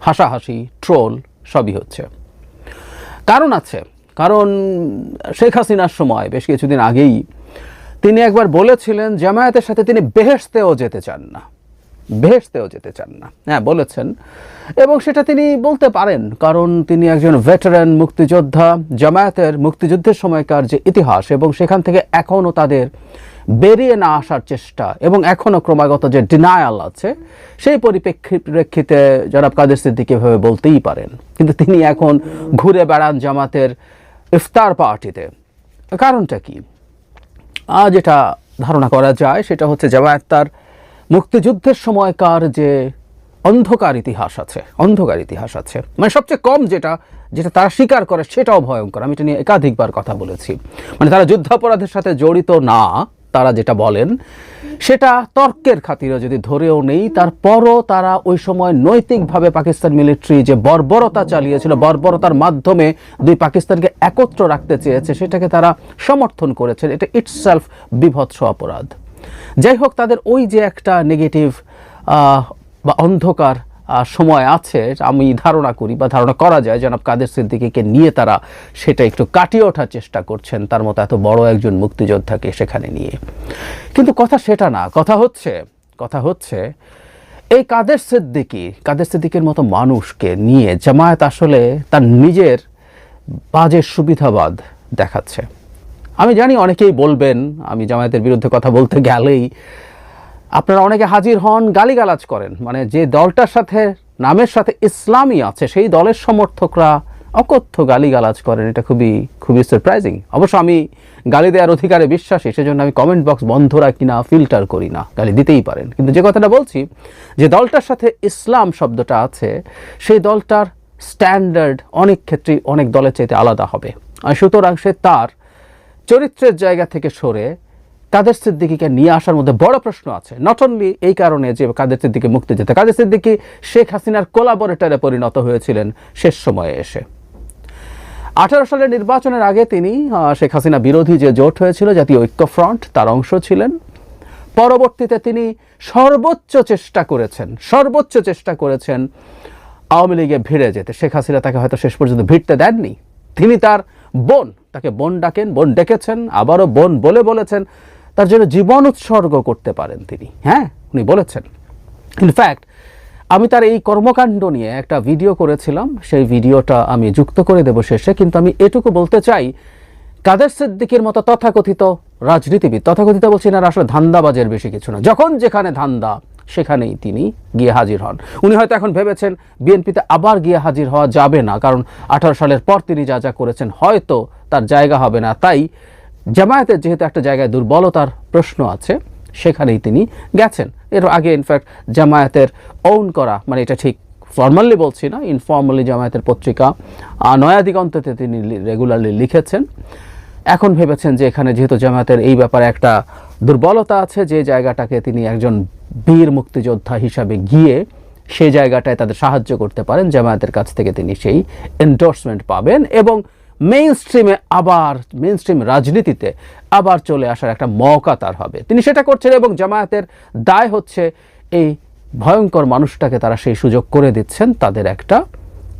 হাসাহাসি, ট্রোল সবই হচ্ছে। কারণ আছে, কারণ শেখ হাসিনার সময় বেশ কিছুদিন আগেই তিনি একবার বলেছিলেন, জামায়াতের সাথে তিনি বেহেস্তেও যেতে চান না। বেহেশতেও যেতে চান না। হ্যাঁ বলেছেন। এবং সেটা তিনি বলতে পারেন, কারণ তিনি একজন ভেটারান মুক্তিযোদ্ধা, জামায়াতের মুক্তিযুদ্ধের সময়কার যে ইতিহাস, এবং সেখান থেকে এখনও তাদের বেরিয়ে না আসার চেষ্টা, এবং এখনও ক্রমাগত যে ডিনায়াল আছে, সেই পরিপ্রেক্ষিতে জনাব কাদের সিদ্দিক এভাবে বলতেই পারেন। কিন্তু তিনি এখন ঘুরে বেড়ান জামাতের ইফতার পার্টিতে। কারণটা কি? যেটা ধারণা করা যায়, সেটা হচ্ছে জামায়াত তার মুক্তিযুদ্ধের সময়কার যে অন্ধকার ইতিহাস আছে, অন্ধকার ইতিহাস আছে মানে সবচেয়ে কম যেটা যেটা তারা স্বীকার করে সেটাও ভয়ঙ্কর। আমি এটা নিয়ে একাধিকবার কথা বলেছি। মানে তারা যুদ্ধাপরাধের সাথে জড়িত না, তারা যেটা বলেন, সেটা তর্কের খাতিরে যদি ধরেও নেই, তারপরও তারা ওই সময় নৈতিকভাবে পাকিস্তান মিলিটারি যে বর্বরতা চালিয়েছিল, বর্বরতার মাধ্যমে দুই পাকিস্তানকে একত্র রাখতে চেয়েছে, সেটাকে তারা সমর্থন করেছেন। এটা ইটসেলফ বিভৎস অপরাধ। যাই হোক তাদের ওই যে একটা নেগেটিভ বা অন্ধকার সময় আছে, আমি ধারণা করি বা ধারণা করা যায়, জনাব কাদের সিদ্দিকীকে নিয়ে তারা সেটা একটু কাটিয়ে ওঠার চেষ্টা করছেন। তার মতো এত বড় একজন মুক্তিযোদ্ধাকে সেখানে নিয়ে। কিন্তু কথা সেটা না, কথা হচ্ছে কথা হচ্ছে, এই কাদের সিদ্দিকী, কাদের সিদ্দিকের মতো মানুষকে নিয়ে জামায়াত আসলে তার নিজের বাজে সুবিধাবাদ দেখাচ্ছে। আমি জানি অনেকেই বলবেন, আমি জামায়াতের বিরুদ্ধে কথা বলতে গেলেই, আপনারা অনেকে হাজির হন, গালিগালাজ করেন। মানে যে দলটার সাথে, নামের সাথে ইসলামই আছে, সেই দলের সমর্থকরা অকথ্য গালিগালাজ করেন, এটা খুবই খুবই সারপ্রাইজিং অবশ্য আমি গালি দেওয়ার অধিকারে বিশ্বাসী, সেজন্য আমি কমেন্ট বক্স বন্ধ রাখি না ফিল্টার করি না, গালি দিতেই পারেন। কিন্তু যে কথাটা বলছি, যে দলটার সাথে ইসলাম শব্দটা আছে, সেই দলটার স্ট্যান্ডার্ড অনেক ক্ষেত্রেই অনেক দলের চাইতে আলাদা হবে। আর সুতরাং সে তার চরিত্রের জায়গা থেকে সরে কাদের সিদ্দিকিকে নিয়ে আসার মধ্যে বড় প্রশ্ন আছে। নট অনলি এই কারণে যে কাদের সিদ্দিকি মুক্তি যেতে, কাদের সিদ্দিকি শেখ হাসিনার কোলাবরেটারে পরিণত হয়েছিলেন শেষ সময়ে এসে। আঠারো সালের নির্বাচনের আগে তিনি শেখ হাসিনা বিরোধী যে জোট হয়েছিল, জাতীয় ঐক্য ফ্রন্ট, তার অংশ ছিলেন। পরবর্তীতে তিনি সর্বোচ্চ চেষ্টা করেছেন, সর্বোচ্চ চেষ্টা করেছেন আওয়ামী লীগে ভিড়ে যেতে। শেখ হাসিনা তাকে হয়তো শেষ পর্যন্ত ভিড়তে দেননি। তিনি তার বোন তাকে বোন ডাকেন, বোন ডেকেছেন, আবারও বোন বলে বলেছেন, তার জন্য জীবন উৎসর্গ করতে পারেন তিনি। হ্যাঁ উনি বলেছেন। ইনফ্যাক্ট আমি তার এই কর্মকাণ্ড নিয়ে একটা ভিডিও করেছিলাম, সেই ভিডিওটা আমি যুক্ত করে দেব শেষে, কিন্তু আমি এটুকু বলতে চাই, কাদের সিদ্দিকের মতো তথাকথিত রাজনীতিবিদ, তথাকথিত বলছি না, আসলে ধান্দাবাজের বেশি কিছু না, যখন যেখানে ধান্দা সেখানেই তিনি গিয়ে হাজির হন। উনি হয়তো এখন ভেবেছেন বিএনপিতে আবার গিয়ে হাজির হওয়া যাবে না কারণ আঠারো সালের পর তিনি যা যা করেছেন হয়তো তার জায়গা হবে না। তাই জামায়াতের যেহেতু একটা জায়গায় দুর্বলতার প্রশ্ন আছে সেখানেই তিনি গেছেন। এর আগে ইনফ্যাক্ট জামায়াতের ওন করা মানে এটা ঠিক ফর্মালি বলছি না ইনফর্মালি জামায়াতের পত্রিকা আহ, নয়া দিগন্ততে তিনি রেগুলারলি লিখেছেন। এখন ভেবেছেন যে এখানে যেহেতু জামায়াতের এই ব্যাপারে একটা দুর্বলতা আছে যে জায়গাটাকে তিনি একজন বীর মুক্তিযোদ্ধা হিসাবে গিয়ে সেই জায়গাটায় তাদের সাহায্য করতে পারেন, জামায়াতের কাছ থেকে তিনি সেই এন্ডোর্সমেন্ট পাবেন এবং মেইন স্ট্রিমে আবার মেইন স্ট্রিম রাজনীতিতে আবার চলে আসার একটা মৌকা তার হবে। তিনি সেটা করছেন এবং জামায়াতের দায় হচ্ছে এই ভয়ঙ্কর মানুষটাকে তারা সেই সুযোগ করে দিচ্ছেন, তাদের একটা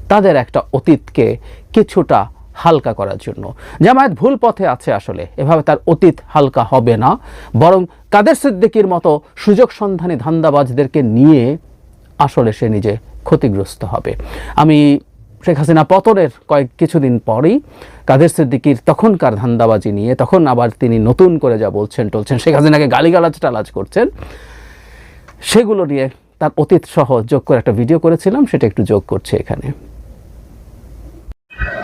তাদের একটা অতীতকে কিছুটা হালকা করার জন্য। জামায়াত ভুল পথে আছে আসলে, এভাবে তার অতীত হালকা হবে না। বরং কাদের সিদ্দিকির মতো সুযোগ সন্ধানী ধান্দাবাজদেরকে নিয়ে আসলে সে নিজে ক্ষতিগ্রস্ত হবে। আমি শেখ হাসিনা পতনের কয়েক কিছুদিন পরেই কাদের সিদ্দিকির তখনকার ধান্দাবাজি নিয়ে, তখন আবার তিনি নতুন করে যা বলছেন টলছেন, শেখ হাসিনাকে গালিগালাজ টালাজ করছেন, সেগুলো নিয়ে তার অতীত সহ যোগ করে একটা ভিডিও করেছিলাম, সেটা একটু যোগ করছে এখানে।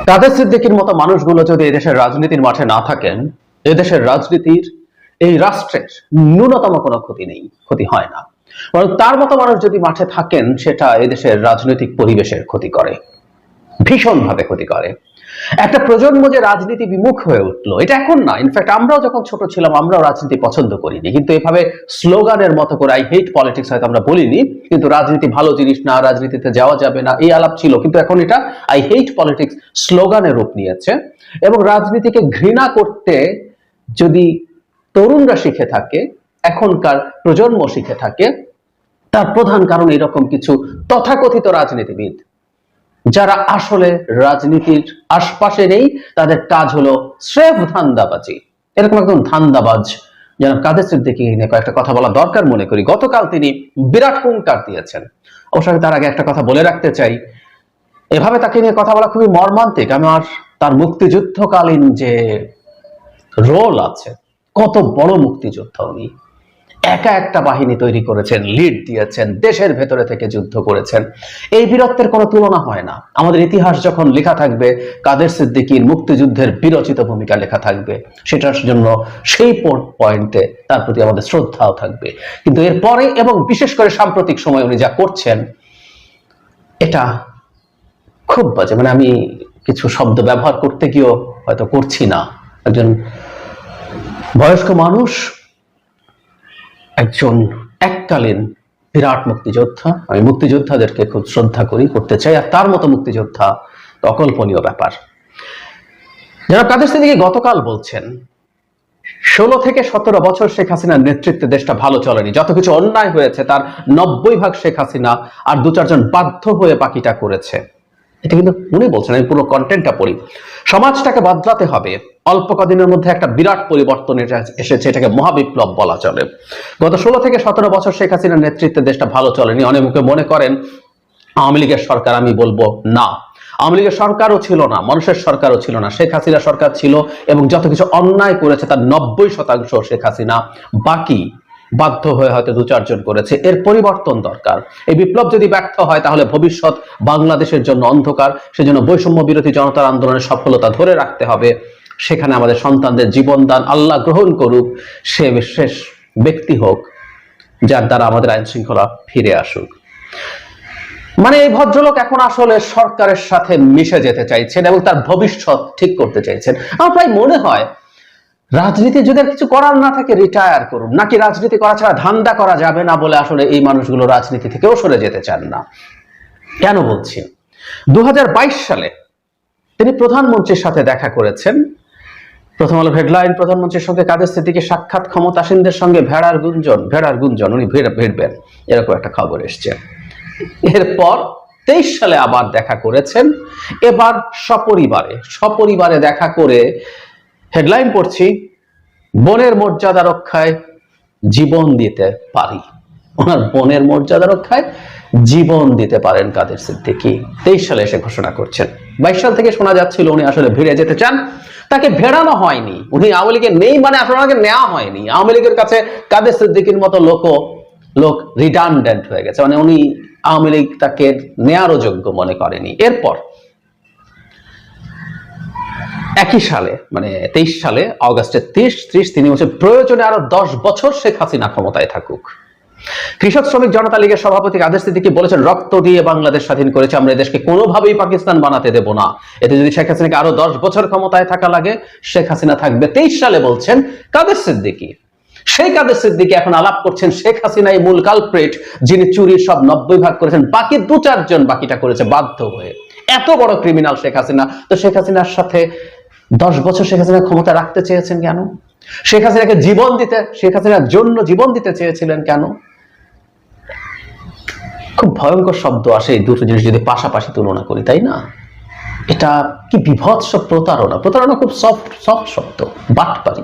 কাদের সিদ্দিকির মতো মানুষগুলো যদি এদেশের রাজনীতির মাঠে না থাকেন, এদেশের রাজনীতির এই রাষ্ট্রের ন্যূনতম কোনো ক্ষতি নেই, ক্ষতি হয় না। বরং তার মতো মানুষ যদি মাঠে থাকেন, সেটা এদেশের রাজনৈতিক পরিবেশের ক্ষতি করে, ভীষণভাবে ক্ষতি করে। একটা প্রজন্ম যে রাজনীতি বিমুখ হয়ে উঠল, এটা এখন না। ইনফ্যাক্ট আমরাও যখন ছোট ছিলাম, আমরাও রাজনীতি পছন্দ করিনি। কিন্তু এভাবে স্লোগানের মতো করে আই হেট পলিটিক্স হয়তো আমরা বলিনি, কিন্তু রাজনীতি ভালো জিনিস না, রাজনীতিতে যাওয়া যাবে না, এই আলাপ ছিল। কিন্তু এখন এটা আই হেট পলিটিক্স স্লোগানের রূপ নিয়েছে। এবং রাজনীতিকে ঘৃণা করতে যদি তরুণরা শিখে থাকে, এখনকার প্রজন্ম শিখে থাকে, তার প্রধান কারণ এরকম কিছু তথাকথিত রাজনীতিবিদ যারা আসলে রাজনীতির আশপাশে নেই তাদের কাজ হলো স্রেফ ধান্দাবাজি। এরকম একদম ধান্দাবাজ যেন কাদের সিদ্দিকি নিয়ে কয়েকটা কথা বলা দরকার মনে করি। গতকাল তিনি বিরাট হুঙ্কার দিয়েছেন। অবশ্য তার আগে একটা কথা বলে রাখতে চাই। এভাবে তাকে নিয়ে কথা বলা খুবই মর্মান্তিক। আমার তার মুক্তিযুদ্ধকালীন যে রোল আছে, কত বড় মুক্তিযোদ্ধা উনি। একা একটা বাহিনী তৈরি করেছেন লিড দিয়েছেন, দেশের ভেতরে থেকে যুদ্ধ করেছেন। এই বীরত্বের কোনো তুলনা হয় না। আমাদের ইতিহাস যখন লেখা থাকবে, কাদের সিদ্দিকীর মুক্তিযুদ্ধের বিরচিত ভূমিকা লেখা থাকবে, সেটার জন্য সেই পয়েন্টে তার প্রতি আমাদের শ্রদ্ধাও থাকবে। কিন্তু এরপরে এবং বিশেষ করে সাম্প্রতিক সময় উনি যা করছেন, এটা খুব বাজে। মানে আমি কিছু শব্দ ব্যবহার করতে গিয়েও হয়তো করছি না। একজন বয়স্ক মানুষ একজন এককালীন বিরাট মুক্তিযোদ্ধা। আমি মুক্তিযোদ্ধাদেরকে খুব শ্রদ্ধা করি, করতে চাই, আর তার মতো মুক্তিযোদ্ধা অকল্পনীয় ব্যাপার। যারা কাদের সিদ্দিকী গতকাল বলছেন, ষোলো থেকে সতেরো বছর শেখ হাসিনার নেতৃত্বে দেশটা ভালো চলেনি। যত কিছু অন্যায় হয়েছে, তার নব্বই ভাগ শেখ হাসিনা আর দু চারজন বাধ্য হয়ে বাকিটা করেছে। এটা কিন্তু উনি বলছেন, আমি পুরো কন্টেন্টটা পড়ি। সমাজটাকে বদলাতে হবে। অল্প কদিনের মধ্যে একটা বিরাট পরিবর্তন এসেছে, এটাকে মহাবিপ্লব বলা চলে। গত ষোলো থেকে সতেরো বছর শেখ হাসিনার নেতৃত্বে দেশটা ভালো চলেনি। অনেক মুখে মনে করেন, আওয়ামী লীগের সরকার আমি বলব না। আওয়ামী লীগের সরকারও ছিল না, মানুষের সরকারও ছিল না। শেখ হাসিনা সরকার ছিল এবং যত কিছু অন্যায় করেছে তার নব্বই শতাংশ শেখ হাসিনা বাকি। বাধ্য হয়ে হয়তো দু চারজন করেছে। এর পরিবর্তন দরকার। এই বিপ্লব যদি ব্যর্থ হয়, তাহলে ভবিষ্যৎ বাংলাদেশের জন্য অন্ধকার। সেজন্য বৈষম্য বিরোধী জনতার আন্দোলনের সফলতা ধরে রাখতে হবে। সেখানে আমাদের সন্তানদের জীবনদান আল্লাহ গ্রহণ করুক। সে শেষ ব্যক্তি হোক, যার দ্বারা আমাদের আইন শৃঙ্খলা ফিরে আসুক। মানে এই ভদ্রলোক এখন আসলে সরকারের সাথে মিশে যেতে চাইছেন এবং তার ভবিষ্যৎ ঠিক করতে চাইছেন। আমার প্রায় মনে হয় রাজনীতি যদি আর কিছু করার না থাকে রিটায়ার করুন। নাকি রাজনীতি করা ছাড়া ধান্দা করা যাবে না বলে আসলে এই মানুষগুলো রাজনীতি থেকেও সরে যেতে চান না? কেন বলছি? দু সালে তিনি প্রধানমন্ত্রীর সাথে দেখা করেছেন। প্রথম আলো হেডলাইন প্রধানমন্ত্রীর সঙ্গে কাদের স্থিতিকে সাক্ষাৎ ক্ষমতাসীনদের সঙ্গে ভেড়ার গুঞ্জন ভেড়ার গুঞ্জন, উনি ভেড়- ভিড়বেন। এরকম একটা খবর এসছে। এরপর তেইশ সালে আবার দেখা করেছেন। এবার সপরিবারে সপরিবারে দেখা করে হেডলাইন পড়ছি, বনের মর্যাদা রক্ষায় জীবন দিতে পারি। ওনার বনের মর্যাদা রক্ষায় জীবন দিতে পারেন কাদের সিদ্দিকি। তেইশ সালে এসে ঘোষণা করছেন। বাইশ সাল থেকে শোনা যাচ্ছিল উনি আসলে ভিড়ে যেতে চান। তাকে ভেড়ানো হয়নি। উনি আওয়ামী লীগে নেই মানে আসলে ওনাকে নেওয়া হয়নি। আওয়ামী লীগের কাছে কাদের সিদ্দিকির মতো লোক লোক রিডান্ডেন্ট হয়ে গেছে। মানে উনি আওয়ামী লীগ তাকে নেয়ারও যোগ্য মনে করেনি। এরপর একই সালে মানে তেইশ সালে, অগাস্টের তিরিশ ত্রিশ তিনি বলছেন প্রয়োজনে আরও দশ বছর শেখ হাসিনা ক্ষমতায় থাকুক। কৃষক শ্রমিক জনতা লীগের সভাপতি কাদের সিদ্দিকী বলেছেন? রক্ত দিয়ে বাংলাদেশ স্বাধীন করেছে, আমরা এদেশকে কোনোভাবেই পাকিস্তান বানাতে দেব না। এতে যদি শেখ হাসিনাকে আরও দশ বছর ক্ষমতায় থাকা লাগে, শেখ হাসিনা থাকবে। তেইশ সালে বলছেন, কাদের সিদ্দিকী? সেই কাদের সিদ্দিকি এখন আলাপ করছেন শেখ হাসিনাই মূল কালপ্রেট যিনি চুরির সব নব্বই ভাগ করেছেন। বাকি দু চারজন বাকিটা করেছে বাধ্য হয়ে। এত বড় ক্রিমিনাল শেখ হাসিনা। তো শেখ হাসিনার সাথে দশ বছর শেখ হাসিনা ক্ষমতা রাখতে চেয়েছেন কেন? শেখ হাসিনাকে জীবন দিতে, শেখ হাসিনার জন্য জীবন দিতে চেয়েছিলেন কেন? খুব ভয়ঙ্কর শব্দ আসে এই দুটো জিনিস যদি পাশাপাশি তুলনা করি, তাই না? এটা কি বিভৎস প্রতারণা? প্রতারণা খুব সফট সফট শব্দ, বাটপারি।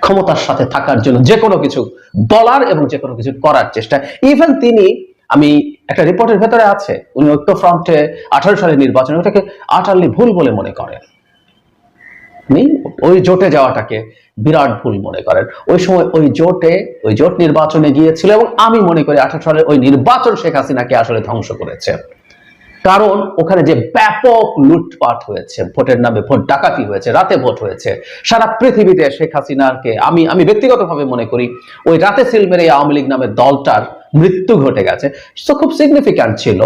ক্ষমতার সাথে থাকার জন্য যে কোনো কিছু বলার এবং যে কোনো কিছু করার চেষ্টা। ইভেন তিনি, আমি একটা রিপোর্টের ভেতরে আছে, উনি ঐক্য ফ্রন্টে আঠারো সালের নির্বাচনে, ওটাকে আটারলি ভুল বলে মনে করেন। উনি ওই জোটে যাওয়াটাকে বিরাট ভুল মনে করেন। ওই সময় ওই জোটে, ওই জোট নির্বাচনে গিয়েছিল এবং আমি মনে করি আঠারো সালের ওই নির্বাচন শেখ হাসিনাকে আসলে ধ্বংস করেছে। কারণ ওখানে যে ব্যাপক লুটপাট হয়েছে, ভোটের নামে ভোট ডাকাতি হয়েছে, রাতে ভোট হয়েছে, সারা পৃথিবীতে শেখ হাসিনাকে আমি আমি ব্যক্তিগতভাবে মনে করি ওই রাতে সিল মেরে এই আওয়ামী লীগ নামের দলটার মৃত্যু ঘটে গেছে। তো খুব সিগনিফিক্যান্ট ছিল,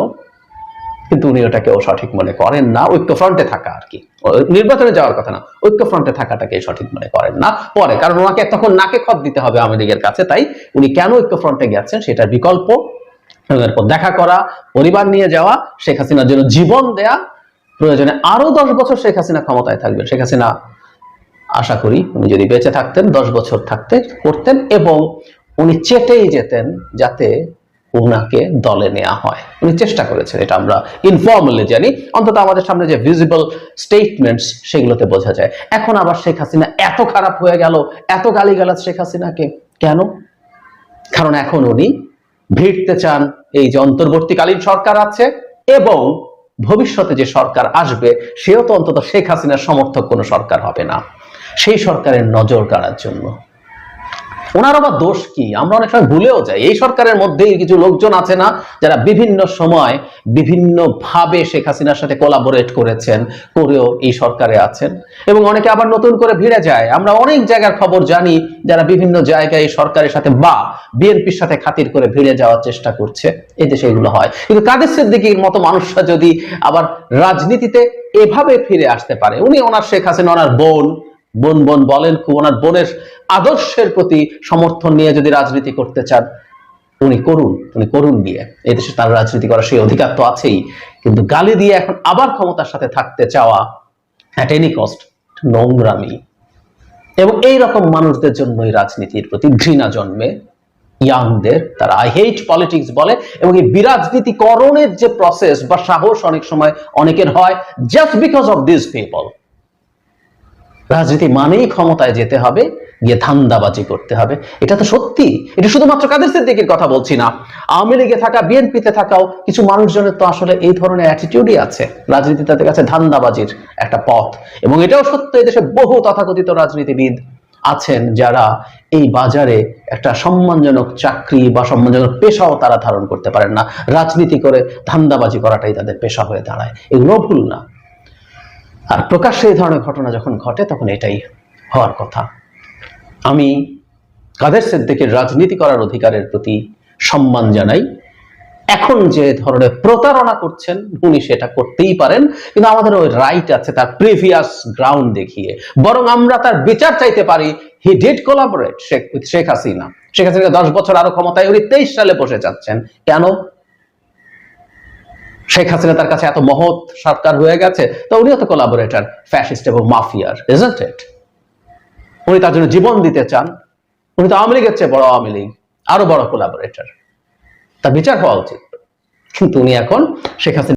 কিন্তু উনি ওটাকেও সঠিক মনে করেন না ঐক্য ফ্রন্টে থাকা আর কি। ও- নির্বাচনে যাওয়ার কথা না ঐক্য ফ্রন্টে থাকাটাকে সঠিক মনে করেন না। পরে, কারণ ওনাকে তখন নাকে খত দিতে হবে আওয়ামী লীগের কাছে, তাই উনি কেন ঐক্য ফ্রন্টে গেছেন সেটার বিকল্প দেখা করা, পরিবার নিয়ে যাওয়া, শেখ হাসিনার জন্য জীবন দেয়া, প্রয়োজনে আরও দশ বছর শেখ হাসিনা ক্ষমতায় থাকবেন। শেখ হাসিনা আশা করি উনি যদি বেঁচে থাকতেন, দশ বছর থাকতে, করতেন এবং উনি চেটেই যেতেন যাতে ওনাকে দলে নেওয়া হয়। উনি চেষ্টা করেছেন এটা আমরা ইনফর্মালি জানি। অন্তত আমাদের সামনে যে ভিজিবল স্টেটমেন্টস সেগুলোতে বোঝা যায়। এখন আবার শেখ হাসিনা এত খারাপ হয়ে গেল, এত গালিগালাজ শেখ হাসিনাকে। কেন? কারণ এখন উনি ভিড়তে চান এই যে অন্তর্বর্তীকালীন সরকার আছে এবং ভবিষ্যতে যে সরকার আসবে, সেও তো অন্তত শেখ হাসিনার সমর্থক কোনো সরকার হবে না। সেই সরকারের নজর কাড়ার জন্য। ওনার আবার দোষ কি? আমরা অনেক সময় ভুলেও যাই। এই সরকারের মধ্যেই কিছু লোকজন আছে না, যারা বিভিন্ন সময় বিভিন্ন ভাবে শেখ হাসিনার সাথে কোলাবোরেট করেছেন, করেও এই সরকারে আছেন। এবং অনেকে আবার নতুন করে ভিড়ে যায়। আমরা অনেক জায়গার খবর জানি, যারা বিভিন্ন জায়গায় এই সরকারের সাথে বা বিএনপির সাথে খাতির করে ভিড়ে যাওয়ার চেষ্টা করছে। দেশে এগুলো হয়। কিন্তু কাদের সিদ্দিকির মতো মানুষরা যদি আবার রাজনীতিতে এভাবে ফিরে আসতে পারে, উনি ওনার শেখ হাসিনা, ওনার বোন বোন বোন বলেন, খুব ওনার বোনের আদর্শের প্রতি সমর্থন নিয়ে যদি রাজনীতি করতে চান, উনি করুন উনি করুন দিয়ে এই দেশে তার রাজনীতি করার সেই অধিকার তো আছেই। কিন্তু গালি দিয়ে এখন আবার ক্ষমতার সাথে থাকতে চাওয়া অ্যাট এনি কস্ট নোংরামি। এবং এই রকম মানুষদের জন্যই রাজনীতির প্রতি ঘৃণা জন্মে। ইয়াংদের তারা আই হেট পলিটিক্স বলে, এবং এই বিরাজনীতিকরণের যে প্রসেস বা সাহস অনেক সময় অনেকের হয় just because of this people রাজনীতি মানেই ক্ষমতায় যেতে হবে, গিয়ে ধান্দাবাজি করতে হবে। এটা তো সত্যি। এটা শুধুমাত্র কাদের সিদ্দিকির কথা বলছি না। আওয়ামী লীগে থাকা, বিএনপিতে থাকাও কিছু মানুষজনের তো আসলে এই ধরনের অ্যাটিটিউডই আছে। রাজনীতি তাদের কাছে ধান্দাবাজির একটা পথ। এবং এটাও সত্য এদেশে বহু তথাকথিত রাজনীতিবিদ আছেন যারা এই বাজারে একটা সম্মানজনক চাকরি বা সম্মানজনক পেশাও তারা ধারণ করতে পারেন না। রাজনীতি করে ধান্দাবাজি করাটাই তাদের পেশা হয়ে দাঁড়ায়। এগুলো ভুল না। আর প্রকাশ্যে এই ধরনের ঘটনা যখন ঘটে, তখন এটাই হওয়ার কথা। আমি কাদের সিদ্দিকের রাজনীতি করার অধিকারের প্রতি সম্মান জানাই। এখন যে ধরনের প্রতারণা করছেন, উনি সেটা করতেই পারেন, কিন্তু আমাদের ওই রাইট আছে তার প্রিভিয়াস গ্রাউন্ড দেখিয়ে। বরং আমরা তার বিচার চাইতে পারি। He did collaborate Sheikh Sheikh Hasina. Sheikh Hasina দশ বছর আরও ক্ষমতায় উনি তেইশ সালে বসে যাচ্ছেন। কেন? শেখ হাসিনা তার কাছে এত মহৎ সরকার হয়ে গেছে, তো উনিও তো কোলাবোরেটর ফ্যাসিস্ট এবং মাফিয়ার ইজন্ট ইট উনি তার জন্য জীবন দিতে চান, উনি তো আওয়ামী লীগের চেয়ে বড় আওয়ামী লীগ, আরও বড় কোলাবোরেটর তার বিচার হওয়া উচিত। কিন্তু উনি এখন শেখ হাসিনা